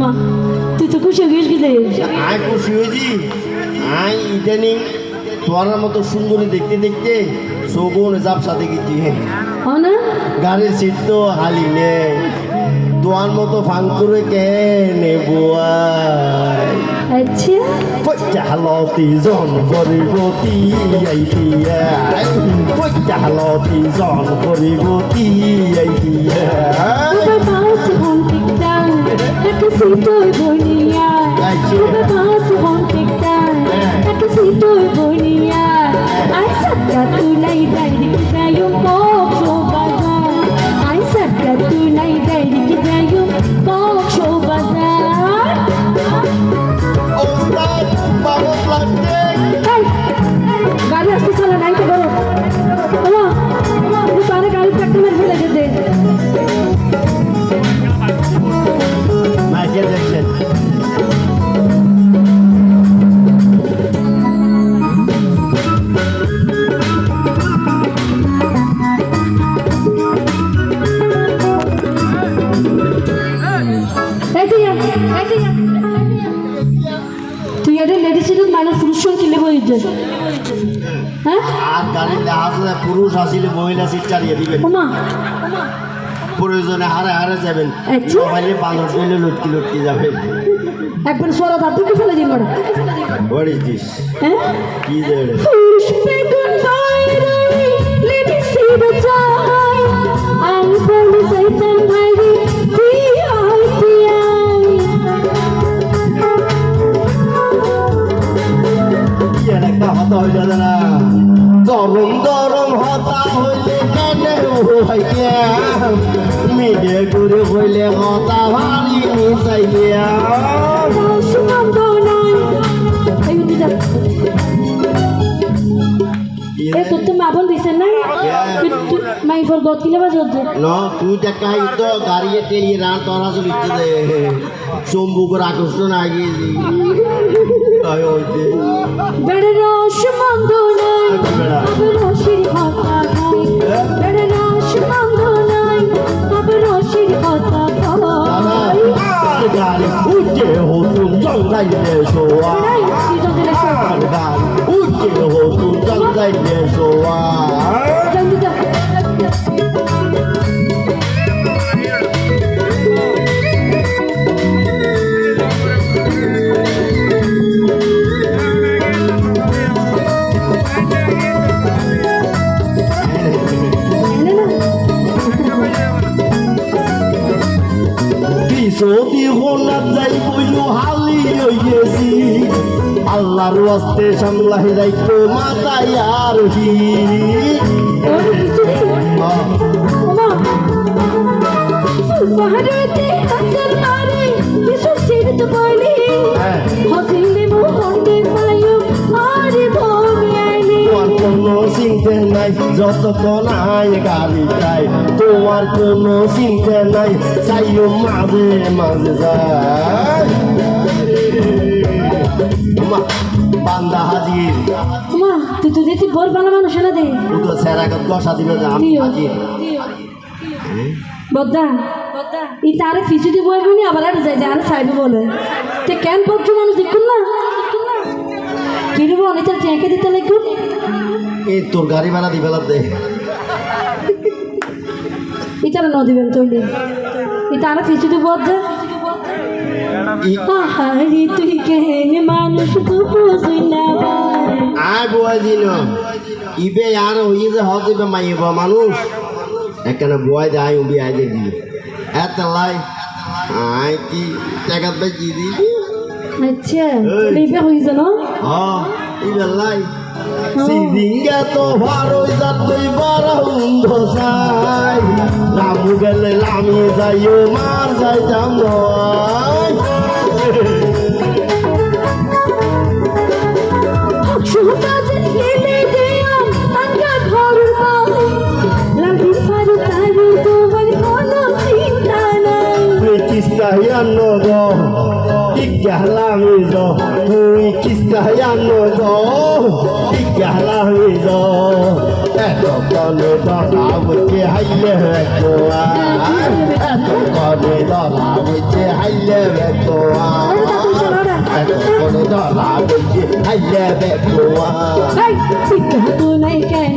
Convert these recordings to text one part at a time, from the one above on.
মা তুই তো খুশি হয়ে গেছিস আয় খুশি হয়েছি। আয় ইদানিং তোমার মতো সুন্দরী দেখতে দেখতে সগুন জাপসা দেখেছি ও না? গাড়ির সিট তো হালি নে তোমার মতো ফাং করে কে নেব আচ্ছা। পচালতি জন গরিবতী আইতিয়া পচালতি জন গরিবতী আইতিয়া sitoy boniya. Ube pasu hon tiktan, ek sitoy boniya. Ay sakka tulay dairik zayum kok মানুষ পুরুষ কিনে কিনলে বইছে হ্যাঁ? আর গাড়িতে আসলে পুরুষ আসিলে মহিলা সিট চালিয়ে দিবেন। ওমা। প্রয়োজনে হারে হারে যাবেন। আচ্ছা। মোবাইলে বাংলাদেশ পেলে লটকি লটকি যাবেন একবার সোরা দাঁত তুই ফেলে দিন হোয়াট ইজ দিস হ্যাঁ? কি হয়ে যাবে না গরম গরম হতা হইলে কেনে হইয়া? মিডিয়া করে হইলে হতা ভারী মিশাইয়া। এ তোর তো মা বোন দিছে না মাই ফর গত কিলে বাজ হচ্ছে? ন তুই দেখা তো গাড়িয়ে টেলিয়ে রান তোরা চলিচ্ছে দে চম্বুকের আকর্ষণ আগিয়েছি তাই হইতে বেড়ে রস মন্দ নাই আবার রসির কথা খাই বেড়ে রস মন্দ নাই আবার রসির কথা খাই আর গাড়ি উঠে হতুন আল্লাহর ওয়াস্তে সামলাই যাইতো মাতাই আর আইলে তোমার কোনো চিন্তা নাই, যতক্ষণ আয় গাড়ি যাই তোমার কোনো চিন্তা নাই, চাইও মাঝে মাঝে যায়। বান্দা হাজির। মা তুই তো দেখি বল ভালো মানুষ না দে দুটো স্যারাকে দশা দিবে যে আমি হাজির। বদ্দা ই তারে ফিসু দিব এমনি আবার আর যায় আর সাইবে বলে। তে কেন পড়ছো মানুষ দেখুন না? কিনবো অনেকটা চেঁকে দিতে লাগবে? এই তোর গাড়ি ভাড়া দিবে দে। ইতারা ন দিবেন তারা। ফিসু দিব বদ্দা। আহারে তুই কেন মানুষ তো বুঝুই না ভাই। আয় ন ইবে আর হই যে হত ইবে মাইব মানুষ। এখানে বুয়াই দে আয় উবি আয় দে দিবে এত লাই আয় কি টাকা পাই কি দি? আচ্ছা লিবে হইছে না হ্যাঁ ইবে লাই। সিরিঙ্গা তো ভারই যাতই বড় হুন্দ সাই রামু গেলে লামি যাইও মার যাইতাম নয় do Ikala mi do Eto kone do la wiche haile vekoa Eto kone do la wiche haile vekoa Eto kone do la wiche haile vekoa এই পিঠা তোলাই কেন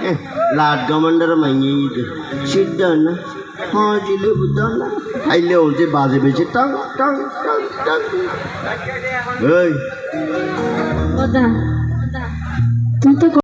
রই যাই এনে লাট গমন্ডার মাইয়ে ইদে সিদ্ধ না হ্যাঁ জিলে বুঝা না আইলে ওলছে বাজে বেছে টং টং টং টং ওই তুই তো